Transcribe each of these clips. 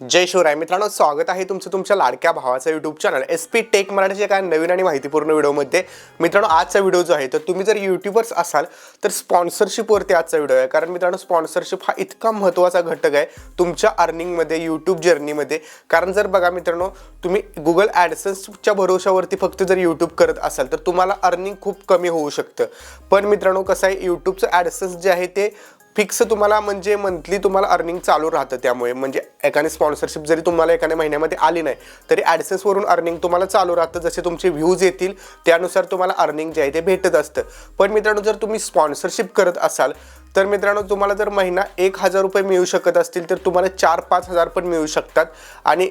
जय शिवराय. मित्रांनो स्वागत आहे तुमचं तुमच्या लाडक्या भावाचं YouTube channel S P tech मराठीच्या काय नवीन आणि माहितीपूर्ण व्हिडिओमध्ये मित्रांनो आजचा व्हिडिओ जो आहे तर तुम्ही जर युट्यूबर्स असाल तर स्पॉन्सरशिपवरती आजचा व्हिडिओ आहे. कारण मित्रांनो स्पॉन्सरशिप हा इतका महत्त्वाचा घटक आहे तुमच्या अर्निंगमध्ये यूट्यूब जर्नीमध्ये कारण जर बघा मित्रांनो तुम्ही गुगल ॲडसन्सच्या भरोशावरती फक्त जर यूट्यूब करत असाल तर तुम्हाला अर्निंग खूप कमी होऊ शकतं. पण मित्रांनो कसं आहे यूट्यूबचं ॲडसन्स जे आहे ते फिक्स तुम्हाला म्हणजे मंथली तुम्हाला अर्निंग चालू राहतं त्यामुळे. म्हणजे एखादी स्पॉन्सरशिप जरी तुम्हाला एखाद्या महिन्यामध्ये आली नाही तरी ॲडसेसवरून अर्निंग तुम्हाला चालू राहतं. जसे तुमचे व्ह्यूज येतील त्यानुसार तुम्हाला अर्निंग जे आहे ते भेटत असतं. पण मित्रांनो जर तुम्ही स्पॉन्सरशिप करत असाल तर मित्रांनो तुम्हाला जर महिना एक हजार रुपये मिळू शकत असतील तर तुम्हाला चार पाच हजार पण मिळू शकतात. आणि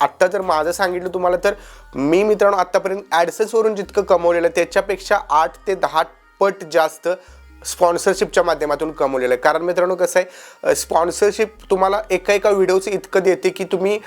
आत्ता जर माझं सांगितलं तुम्हाला तर मी मित्रांनो आत्तापर्यंत ॲडसेसवरून जितकं कमवलेलं त्याच्यापेक्षा आठ ते दहा पट जास्त स्पॉन्सरशिपच्या माध्यमातून कमवलेलं आहे. कारण मित्रांनो कसं आहे स्पॉन्सरशिप तुम्हाला एका एका व्हिडिओचं इतकं देते की तुम्ही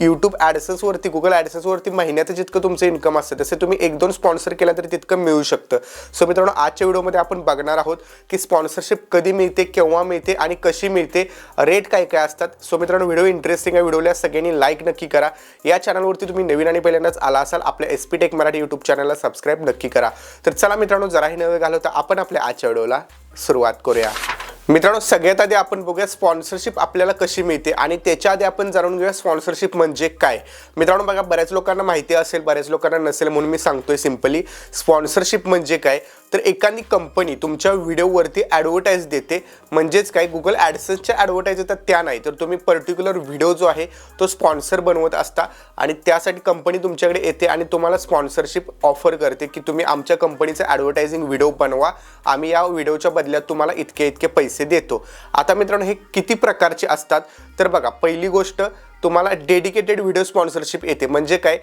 यूट्यूब ॲडसन्सवरती गुगल ॲडसन्सवरती महिन्याचं जितकं तुमचं इन्कम असतं तसे तुम्ही एक दोन स्पॉन्सर केला तरी तितकं मिळू शकतं. सो मित्रांनो आजच्या व्हिडिओमध्ये आपण बघणार आहोत की स्पॉन्सरशिप कधी मिळते केव्हा मिळते आणि कशी मिळते रेट काय काय असतात. सो मित्रांनो व्हिडिओ इंटरेस्टिंग आहे व्हिडिओला सगळ्यांनी लाईक नक्की करा. या चॅनलवरती तुम्ही नवीन आणि पहिल्यांदाच आला असाल आपल्या S P tech Marathi YouTube चॅनलला सबस्क्राईब नक्की करा. तर चला मित्रांनो जराही नव्हे घालवता आपण आपल्या आजच्या व्हिडिओला सुरुवात करूया. मित्रांनो सगळ्यात आधी आपण बघूया स्पॉन्सरशिप आपल्याला कशी मिळते आणि त्याच्या आधी आपण जाणून घेऊया स्पॉन्सरशिप म्हणजे काय. मित्रांनो बघा बऱ्याच लोकांना माहिती असेल बऱ्याच लोकांना नसेल म्हणून मी सांगतोय सिम्पली स्पॉन्सरशिप म्हणजे काय? तर एखादी कंपनी तुमच्या व्हिडिओवरती ॲडव्हर्टाईज देते. म्हणजेच काय? गुगल ॲडसन्सच्या ॲडव्हर्टाईज येतात त्या नाही. तर तुम्ही पर्टिक्युलर व्हिडिओ जो आहे तो स्पॉन्सर बनवत असता आणि त्यासाठी कंपनी तुमच्याकडे येते आणि तुम्हाला स्पॉन्सरशिप ऑफर करते की तुम्ही आमच्या कंपनीचा ॲडव्हर्टायझिंग व्हिडिओ बनवा. आम्ही या व्हिडिओच्या बदल्यात तुम्हाला इतके इतके पैसे देतो. आता मित्रांनो हे किती प्रकारचे असतात? तर बघा पहिली गोष्ट तुम्हाला डेडिकेटेड व्हिडिओ स्पॉन्सरशिप येते. म्हणजे काय?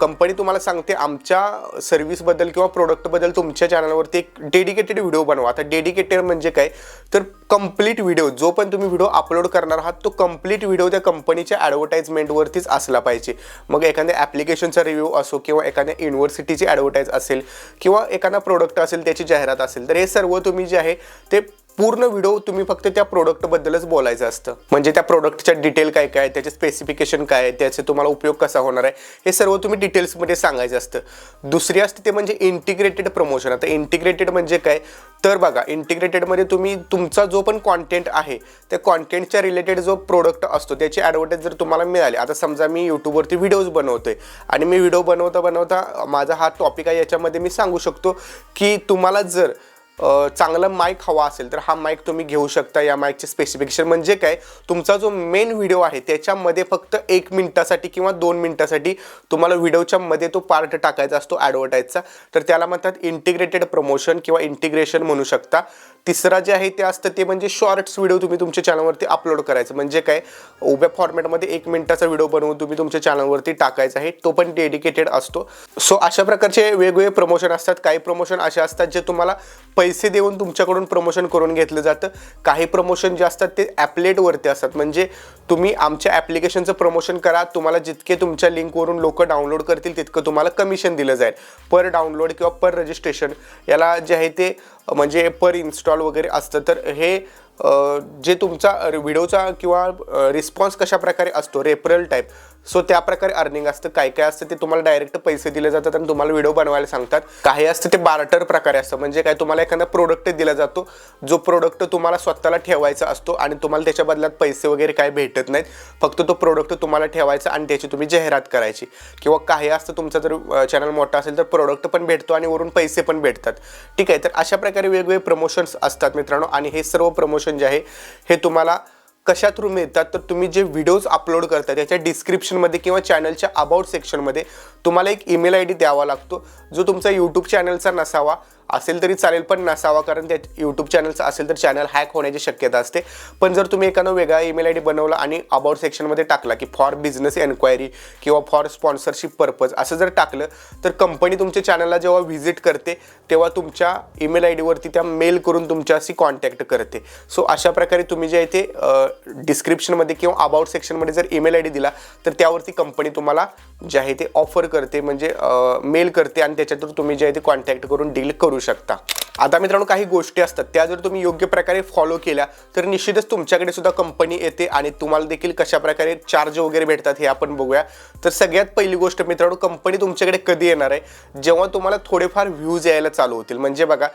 कंपनी तुम्हाला सांगते आमच्या सर्व्हिसबद्दल किंवा प्रोडक्टबद्दल तुमच्या चॅनलवरती एक डेडिकेटेड व्हिडिओ बनवा. आता डेडिकेटेड म्हणजे काय? तर कंप्लीट व्हिडिओ. जो पण तुम्ही व्हिडिओ अपलोड करणार आहात तो कंप्लीट व्हिडिओ त्या कंपनीच्या ॲडव्हर्टाईजमेंटवरतीच असला पाहिजे. मग एखाद्या ॲप्लिकेशनचा रिव्ह्यू असो किंवा एखाद्या युनिव्हर्सिटीची ॲडव्हर्टाईज असेल किंवा एखादा प्रोडक्ट असेल त्याची जाहिरात असेल तर हे सर्व तुम्ही जे आहे ते पूर्ण व्हिडिओ तुम्ही फक्त त्या प्रोडक्टबद्दलच बोलायचं असतं. म्हणजे त्या प्रोडक्टच्या डिटेल काय काय त्याचे स्पेसिफिकेशन काय आहे त्याचे तुम्हाला उपयोग कसा होणार आहे हे सर्व तुम्ही डिटेल्समध्ये सांगायचं असतं. दुसरी असते ते म्हणजे इंटिग्रेटेड प्रमोशन आता इंटिग्रेटेड म्हणजे काय? तर बघा इंटिग्रेटेडमध्ये तुम्ही तुमचा जो पण कॉन्टेंट आहे त्या कॉन्टेंटच्या रिलेटेड जो प्रोडक्ट असतो त्याची ॲडव्हर्टाईज जर तुम्हाला मिळाली आता समजा मी यूट्यूबवरती व्हिडिओज बनवतोय आणि मी व्हिडिओ बनवता बनवता माझा हा टॉपिक आहे याच्यामध्ये मी सांगू शकतो की तुम्हाला जर चांगला माईक हवा असेल तर हा माईक तुम्ही घेऊ शकता या माईकचे स्पेसिफिकेशन म्हणजे काय? तुमचा जो मेन व्हिडिओ आहे त्याच्यामध्ये फक्त एक मिनिटासाठी किंवा दोन मिनिटासाठी तुम्हाला व्हिडिओच्या मध्ये तो पार्ट टाकायचा असतो ॲडव्हर्टाईजचा तर त्याला म्हणतात इंटिग्रेटेड प्रमोशन किंवा इंटिग्रेशन म्हणू शकता. तिसरा जे आहे ते असतं ते म्हणजे शॉर्ट्स व्हिडिओ तुम्ही तुमच्या चॅनलवरती अपलोड करायचं. म्हणजे काय? उभ्या फॉर्मॅटमध्ये एक मिनिटाचा व्हिडिओ बनवून तुम्ही तुमच्या चॅनलवरती टाकायचा आहे. तो पण डेडिकेटेड असतो. सो अशा प्रकारचे वेगवेगळे प्रमोशन असतात. काही प्रमोशन असे असतात जे तुम्हाला पैसे देऊन तुमच्याकडून प्रमोशन करून घेतलं जातं. काही प्रमोशन जे असतात ते ॲपलेटवरती असतात. म्हणजे तुम्ही आमच्या ॲप्लिकेशनचं प्रमोशन करा. तुम्हाला जितके तुमच्या लिंकवरून लोक डाउनलोड करतील तितकं तुम्हाला कमिशन दिलं जाईल. पर डाउनलोड किंवा पर रजिस्ट्रेशन याला जे आहे ते म्हणजे पर इन्स्टॉल वगैरे असतं. तर हे जे तुमचा व्हिडिओचा किंवा रिस्पॉन्स कशा प्रकारे असतो? रेफरल टाईप सो त्या प्रकारे अर्निंग असतं. काय काय असतं ते तुम्हाला डायरेक्ट पैसे दिले जातात आणि तुम्हाला व्हिडिओ बनवायला सांगतात. काही असतं ते बार्टर प्रकारे असतं. म्हणजे काय? तुम्हाला एखादा प्रोडक्ट दिला जातो. जो प्रोडक्ट तुम्हाला स्वतःला ठेवायचा असतो आणि तुम्हाला त्याच्या बदल्यात पैसे वगैरे काय भेटत नाहीत. फक्त तो प्रोडक्ट तुम्हाला ठेवायचा आणि त्याची तुम्ही जाहिरात करायची. किंवा काही असतं तुमचा जर चॅनल मोठा असेल तर प्रोडक्ट पण भेटतो आणि वरून पैसे पण भेटतात. ठीक आहे? तर अशा प्रकारे वेगवेगळे प्रमोशन्स असतात मित्रांनो. आणि हे सर्व प्रमोशन जे आहे हे तुम्हाला कशा थ्रू मिळतात? तर तुम्ही जे व्हिडिओज अपलोड करता त्याच्या डिस्क्रिप्शनमध्ये किंवा चॅनलच्या अबाउट सेक्शनमध्ये तुम्हाला एक ईमेल आय डी द्यावा लागतो जो तुमचा यूट्यूब चॅनलचा नसावा. असेल तरी चालेल पण नसावा कारण त्या यूट्यूब चॅनलचं असेल तर चॅनल हॅक होण्याची शक्यता असते. पण जर तुम्ही एखादा वेगळा ईमेल आय डी बनवला आणि अबाउट सेक्शनमध्ये टाकला की फॉर बिझनेस एन्क्वायरी किंवा फॉर स्पॉन्सरशिप पर्पज असं जर टाकलं तर कंपनी तुमच्या चॅनलला जेव्हा व्हिजिट करते तेव्हा तुमच्या ईमेल आय डीवरती त्या मेल करून तुमच्याशी कॉन्टॅक्ट करते. सो अशा प्रकारे तुम्ही जे आहे ते डिस्क्रिप्शनमध्ये किंवा अबाउट सेक्शनमध्ये जर ईमेल आय डी दिला तर त्यावरती कंपनी तुम्हाला जे आहे ते ऑफर करते म्हणजे मेल करते आणि त्याच्यातून तुम्ही जे आहे ते कॉन्टॅक्ट करून डील करू शकता. आता मित्रांनो काही गोष्टी असतात. त्या जर तुम्ही योग्य प्रकारे फॉलो केल्या तर निश्चितच तुमच्याकडे सुद्धा कंपनी येते आणि तुम्हाला देखील कशा प्रकारे चार्ज वगैरे भेटतात हे आपण बघूया. तर सगळ्यात पहिली गोष्ट मित्रांनो कंपनी तुमच्याकडे कधी येणार आहे? जेव्हा तुम्हाला थोडेफार व्ह्यूज यायला चालू होतील. म्हणजे बघा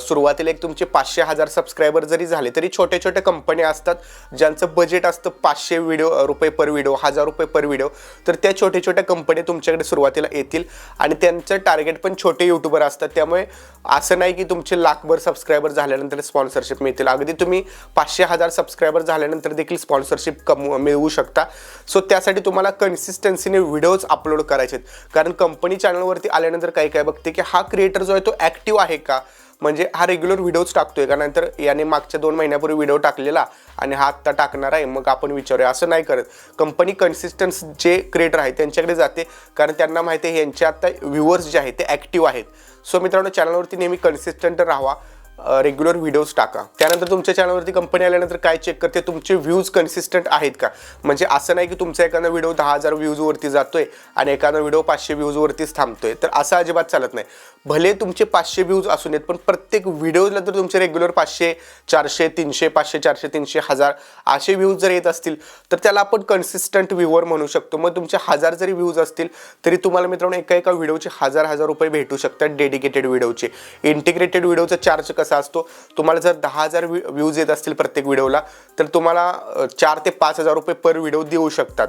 सुरुवातीला एक तुमचे पाचशे हजार सबस्क्रायबर जरी झाले तरी छोट्या छोट्या कंपन्या असतात ज्यांचं बजेट असतं पाचशे व्हिडिओ रुपये पर व्हिडिओ हजार रुपये पर व्हिडिओ तर त्या छोट्या छोट्या कंपन्या तुमच्याकडे सुरुवातीला येतील आणि त्यांचं टार्गेट पण छोटे युट्यूबर असतात. त्यामुळे असं नाही की तुमचे लाखभर सबस्क्रायबर झाल्यानंतर स्पॉन्सरशिप मिळतील. अगदी तुम्ही पाचशे हजार सबस्क्रायबर झाल्यानंतर देखील स्पॉन्सरशिप कम मिळवू शकता. सो त्यासाठी तुम्हाला कन्सिस्टन्सीने व्हिडिओज अपलोड करायचे आहेत कारण कंपनी चॅनलवरती आल्यानंतर काही काय बघते की हा क्रिएटर जो आहे तो ॲक्टिव्ह आहे का? म्हणजे हा रेग्युलर व्हिडिओच टाकतोय का? नंतर याने मागच्या दोन महिन्यापूर्वी व्हिडिओ टाकलेला आणि हा आत्ता टाकणार आहे. मग आपण विचारूया. असं नाही करत. कंपनी कन्सिस्टन्स जे क्रिएटर आहे त्यांच्याकडे जाते. कारण त्यांना माहिती आहे यांचे आत्ता व्ह्युअर्स जे आहेत ते ॲक्टिव्ह आहेत. सो मित्रांनो चॅनलवरती नेहमी कन्सिस्टंट राहावा. रेग्युलर व्हिडिओज टाका. त्यानंतर तुमच्या चॅनलवरती कंपनी आल्यानंतर काय चेक करते तुमचे व्ह्यूज कन्सिस्टंट आहेत का? म्हणजे असं नाही की तुमचा एखादा व्हिडिओ दहा हजार व्ह्यूजवरती जातोय आणि एखादा व्हिडिओ पाचशे व्ह्यूजवरतीच थांबतोय. तर असं अजिबात चालत नाही. भले तुमचे पाचशे व्ह्यूज असू नयेत पण प्रत्येक व्हिडिओला तर तुमचे रेग्युलर पाचशे चारशे तीनशे पाचशे चारशे तीनशे हजार असे व्ह्यूज जर येत असतील तर त्याला आपण कन्सिस्टंट व्ह्यूवर म्हणू शकतो. मग तुमचे हजार जरी व्ह्यूज असतील तरी तुम्हाला मित्रांनो एका एका व्हिडिओचे हजार हजार रुपये भेटू शकतात डेडिकेटेड व्हिडिओचे इंटिग्रेटेड व्हिडिओचा चार्ज कसा असतो? तुम्हाला जर दहा हजार व्ह्यूज येत असतील प्रत्येक व्हिडिओला तर तुम्हाला चार ते पाच हजार रुपये पर व्हिडिओ देऊ शकतात.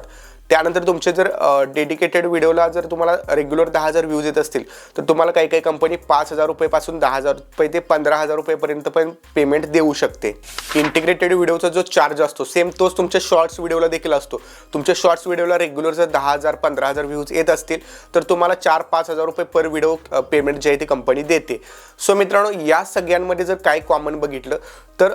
त्यानंतर तुमचे जर डेडिकेटेड व्हिडिओला जर तुम्हाला रेग्युलर दहा हजार व्ह्यूज येत असतील तर तुम्हाला काही काही कंपनी पाच हजार रुपयेपासून दहा हजार रुपये ते पंधरा हजार रुपयेपर्यंत पण पेमेंट देऊ शकते. इंटिग्रेटेड व्हिडिओचा जो चार्ज असतो सेम तोच तुमच्या शॉर्ट्स व्हिडिओला देखील असतो. तुमच्या शॉर्ट्स व्हिडिओला रेग्युलर जर दहा हजार पंधरा हजार व्ह्यूज येत असतील तर तुम्हाला चार पाच हजार रुपये पर व्हिडिओ पेमेंट जे आहे ते कंपनी देते. सो मित्रांनो या सगळ्यांमध्ये जर काय कॉमन बघितलं तर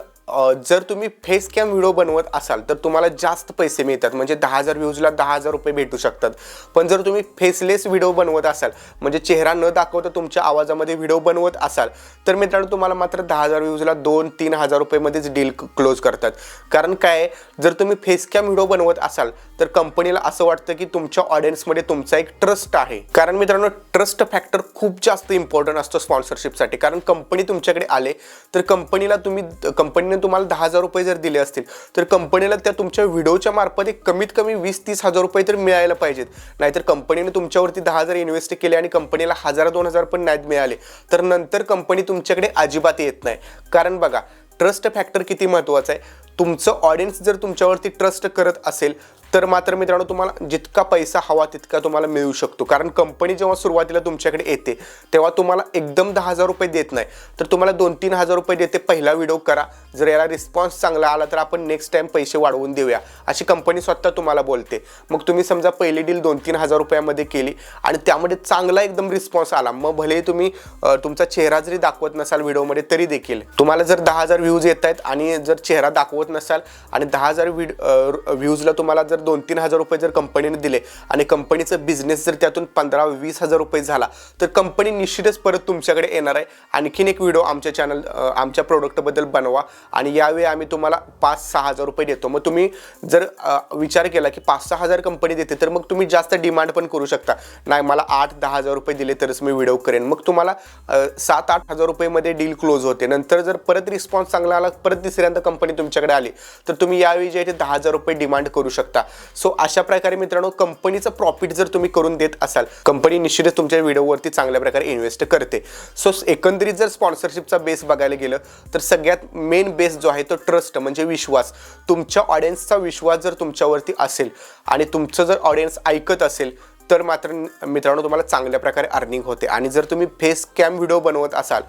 जर तुम्ही फेस कॅम व्हिडिओ बनवत असाल तर तुम्हाला जास्त पैसे मिळतात. म्हणजे दहा हजार व्ह्यूजला दहा हजार रुपये भेटू शकतात. पण जर तुम्ही फेसलेस व्हिडिओ बनवत असाल म्हणजे चेहरा न दाखवता तुमच्या आवाजामध्ये व्हिडिओ बनवत असाल तर मित्रांनो तुम्हाला मात्र दहा हजार व्ह्यूजला दोन तीन हजार रुपयेमध्येच डील क्लोज करतात. कारण काय जर तुम्ही फेस कॅम व्हिडिओ बनवत असाल तर कंपनीला असं वाटतं की तुमच्या ऑडियन्समध्ये तुमचा एक ट्रस्ट आहे. कारण मित्रांनो ट्रस्ट फॅक्टर खूप जास्त इम्पॉर्टंट असतो स्पॉन्सरशिपसाठी कारण कंपनी तुमच्याकडे आले तर कंपनीला तुम्ही कंपनीने तुम्हाला दहा हजार रुपये जर दिले असतील तर कंपनीला त्या तुमच्या व्हिडिओच्या मार्फत एक कमीत कमी वीस तीस हजार रुपये तर मिळायला पाहिजेत. नाहीतर कंपनीने तुमच्यावरती दहा हजार इन्व्हेस्ट केले आणि कंपनीला हजार दोन हजार पण नाहीत मिळाले. तर नंतर कंपनी तुमच्याकडे अजिबात येत नाही. कारण बघा ट्रस्ट फॅक्टर किती महत्त्वाचा आहे? तुमचं ऑडियन्स जर तुमच्यावरती ट्रस्ट करत असेल तर मात्र मित्रांनो तुम्हाला जितका पैसा हवा तितका तुम्हाला मिळू शकतो. कारण कंपनी जेव्हा सुरुवातीला तुमच्याकडे येते तेव्हा तुम्हाला एकदम दहा हजार रुपये देत नाही. तर तुम्हाला दोन तीन हजार रुपये देते पहिला व्हिडिओ करा. जर याला रिस्पॉन्स चांगला आला तर आपण नेक्स्ट टाइम पैसे वाढवून देऊया. अशी कंपनी स्वतः तुम्हाला बोलते. मग तुम्ही समजा पहिली डील दोन तीन हजार रुपयामध्ये केली आणि त्यामध्ये चांगला एकदम रिस्पॉन्स आला. मग भले तुम्ही तुमचा चेहरा जरी दाखवत नसाल व्हिडिओमध्ये तरी देखील. तुम्हाला जर दहा हजार व्ह्यूज येत आहेत आणि जर चेहरा दाखवत नसाल आणि दहा हजार व्ह्यूजला तुम्हाला जर दोन तीन हजार रुपये जर कंपनीने दिले आणि कंपनीचं बिझनेस जर त्यातून पंधरा वीस हजार रुपये झाला तर कंपनी निश्चितच परत तुमच्याकडे येणार आहे. आणखीन एक व्हिडिओ आमच्या चॅनल आमच्या प्रोडक्टबद्दल बनवा आणि यावेळी आम्ही तुम्हाला पाच सहा हजार रुपये देतो. मग तुम्ही जर विचार केला की पाच सहा हजार कंपनी देते तर मग तुम्ही जास्त डिमांड पण करू शकता. नाही मला आठ दहा हजार रुपये दिले तरच मी व्हिडिओ करेन. मग तुम्हाला सात आठ हजार रुपयेमध्ये डील क्लोज होते. नंतर जर परत रिस्पॉन्स चांगला आला परत तिसऱ्यांदा कंपनी तुमच्याकडे आली. तर तुम्ही यावेळी जे आहे ते दहा हजार रुपये डिमांड करू शकता. सो अशा प्रकारे मित्रांनो कंपनीचं प्रॉफिट जर तुम्ही करून देत असाल कंपनी निश्चितच तुमच्या व्हिडिओवरती चांगल्या प्रकारे इन्व्हेस्ट करते. सो एकंदरीत जर स्पॉन्सरशिपचा बेस बघायला गेलं तर सगळ्यात मेन बेस जो आहे तो ट्रस्ट म्हणजे विश्वास. तुमच्या ऑडियन्सचा विश्वास जर तुमच्यावरती असेल आणि तुमचं जर ऑडियन्स ऐकत असेल तर मात्र मित्रांनो तुम्हाला चांगल्या प्रकारे अर्निंग होते. आणि जर तुम्ही फेस कॅम व्हिडिओ बनवत असाल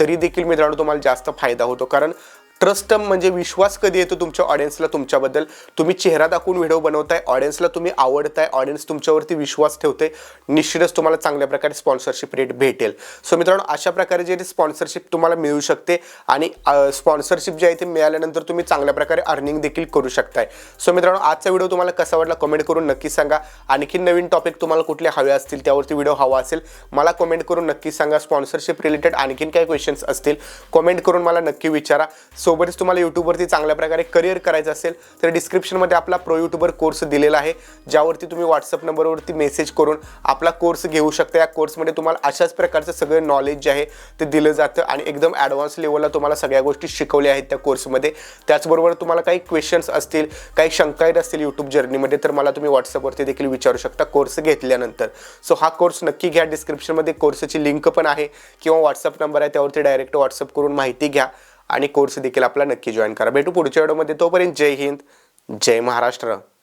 तरी देखील मित्रांनो तुम्हाला जास्त फायदा होतो. कारण ट्रस्ट म्हणजे विश्वास कधी येतो तुमच्या ऑडियन्सला तुमच्याबद्दल? तुम्ही चेहरा दाखवून व्हिडिओ बनवताय ऑडियन्सला तुम्ही आवडताय ऑडियन्स तुमच्यावरती विश्वास ठेवते निश्चितच तुम्हाला चांगल्या प्रकारे स्पॉन्सरशिप रेट भेटेल. सो मित्रांनो अशा प्रकारे जे स्पॉन्सरशिप तुम्हाला मिळू शकते आणि स्पॉन्सरशिप जे आहे ते मिळाल्यानंतर तुम्ही चांगल्या प्रकारे अर्निंग देखील करू शकताय. सो मित्रांनो आजचा व्हिडिओ तुम्हाला कसा वाटला कमेंट करून नक्की सांगा. आणखी नवीन टॉपिक तुम्हाला कुठले हवे असतील त्यावरती व्हिडिओ हवा असेल मला कमेंट करून नक्की सांगा. स्पॉन्सरशिप रिलेटेड आणखीन काय क्वेश्चन्स असतील कमेंट करून मला नक्की विचारा. सोबतच तुम्हाला यूट्यूबवरती चांगल्या प्रकारे करिअर करायचं असेल तर डिस्क्रिप्शनमध्ये आपला प्रो यूट्यूबर कोर्स दिलेला आहे ज्यावरती तुम्ही व्हॉट्सअप नंबरवरती मेसेज करून आपला कोर्स घेऊ शकता. या कोर्समध्ये तुम्हाला अशाच प्रकारचं सगळं नॉलेज जे आहे ते दिलं जातं आणि एकदम ॲडव्हान्स लेवलला तुम्हाला सगळ्या गोष्टी शिकवल्या आहेत त्या कोर्समध्ये त्याचबरोबर तुम्हाला काही क्वेश्चन्स असतील काही शंका येत असतील यूट्यूब जर्नीमध्ये तर मला तुम्ही व्हॉट्सअपवरती देखील विचारू शकता कोर्स घेतल्यानंतर. सो हा कोर्स नक्की घ्या. डिस्क्रिप्शनमध्ये कोर्सची लिंक पण आहे किंवा व्हॉट्सअप नंबर आहे त्यावरती डायरेक्ट व्हॉट्सअप करून माहिती घ्या. आणि कोर्स देखील आपला नक्की जॉईन करा. भेटू पुढच्या व्हिडिओमध्ये तोपर्यंत जय हिंद जय महाराष्ट्र.